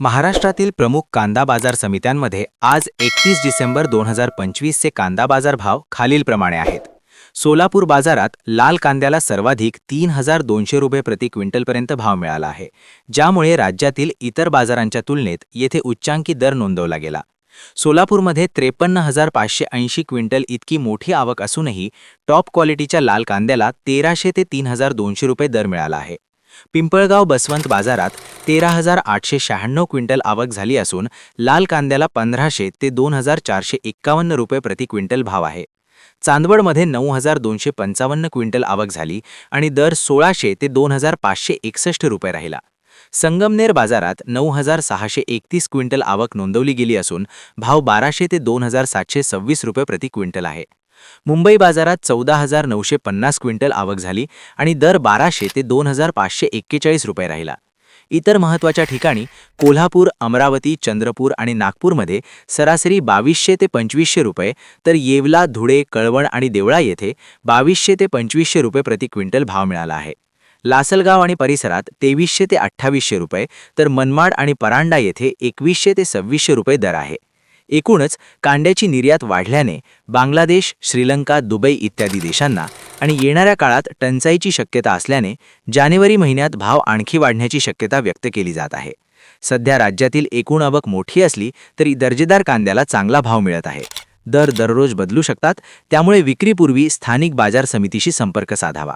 महाराष्ट्रातील प्रमुख कांदा बाजार समित्यांमध्ये आज एकतीस डिसेंबर दोन हजार पंचवीसचे कांदा बाजार भाव खालीलप्रमाणे आहेत. सोलापूर बाजारात लाल कांद्याला सर्वाधिक तीन हजार दोनशे रुपये प्रति क्विंटलपर्यंत भाव मिळाला आहे ज्यामुळे राज्यातील इतर बाजारांच्या तुलनेत येथे उच्चांकी दर नोंदवला गेला. सोलापूरमध्ये त्रेपन्न हजार पाचशे ऐंशी क्विंटल इतकी मोठी आवक असूनही टॉप क्वालिटीच्या लाल कांद्याला तेराशे ते तीन हजार दोनशे रुपये दर मिळाला आहे. पिंपळगाव बसवंत बाजारात तेरा हजार आठशे शहाण्णव क्विंटल आवक झाली असून लाल कांद्याला पंधराशे ते दोन हजार चारशे एक्कावन्न रुपये प्रति क्विंटल भाव आहे. चांदवडमध्ये नऊ हजार दोनशे पंचावन्न क्विंटल आवक झाली आणि दर सोळाशे ते दोन हजार पाचशे एकसष्ट रुपये राहिला. संगमनेर बाजारात नऊ हजार सहाशे एकतीस क्विंटल आवक नोंदवली गेली असून भाव बाराशे ते दोन हजार सातशे सव्वीस रुपये प्रति क्विंटल आहे. मुंबई बाजारात चौदा हजार नऊशे पन्नास क्विंटल आवक झाली आणि दर बाराशे ते दोन हजार पाचशे एक्केचाळीस रुपये राहिला. इतर महत्त्वाच्या ठिकाणी कोल्हापूर अमरावती चंद्रपूर आणि नागपूरमध्ये सरासरी बावीसशे ते पंचवीसशे रुपये तर येवला धुळे कळवण आणि देवळा येथे बावीसशे ते पंचवीसशे रुपये प्रति क्विंटल भाव मिळाला आहे. लासलगाव आणि परिसरात तेवीसशे ते अठ्ठावीसशे रुपये तर मनमाड आणि परांडा येथे एकवीसशे ते सव्वीसशे रुपये दर आहे. एकूणच कांद्याची निर्यात वाढल्याने बांगलादेश श्रीलंका दुबई इत्यादी देशांना आणि येणाऱ्या काळात टंचाईची शक्यता असल्याने जानेवारी महिन्यात भाव आणखी वाढण्याची शक्यता व्यक्त केली जात आहे. सध्या राज्यातील एकूण आवक मोठी असली तरी दर्जेदार कांद्याला चांगला भाव मिळत आहे. दर दररोज बदलू शकतात त्यामुळे विक्रीपूर्वी स्थानिक बाजार समितीशी संपर्क साधावा.